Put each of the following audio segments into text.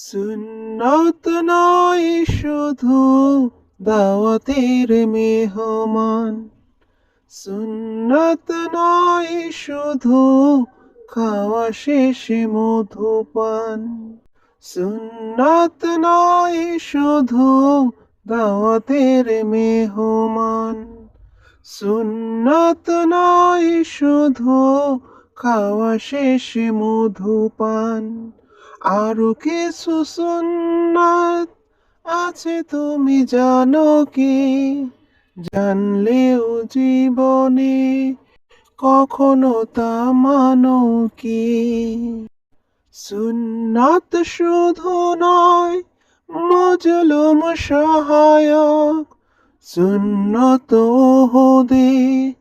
সুন্নত নয় শুধু দাওয়াতের মেহমান। সুন্নত নয় শুধু খাওয়া শেষে মধুপান। সুন্নত নয় শুধু দাওয়াতের মেহমান। সুন্নত নয় শুধু খাওয়া শেষে মধুপান। আরও কিছু সুন্নাত আছে তুমি জানো কি? জানলেও জীবনে কখনো তা মানো কি? সুন্নাত শুধু নয়, মজলুম সহায়ক। সুন্নত হদে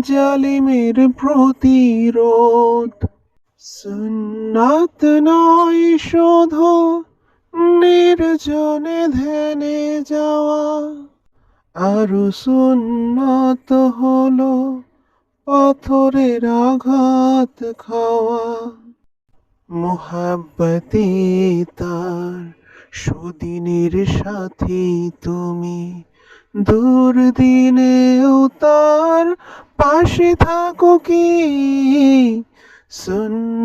জালিমের প্রতিরোধ। সুন্নাত নয় শুধু নির্জনে ধ্যানে যাওয়া। আরও সুন্নত হলো পাথরের আঘাত খাওয়া। মোহাব্বতে তার সুদিনের সাথী তুমি, দূর দিনেও তার পাশে থাকো কি?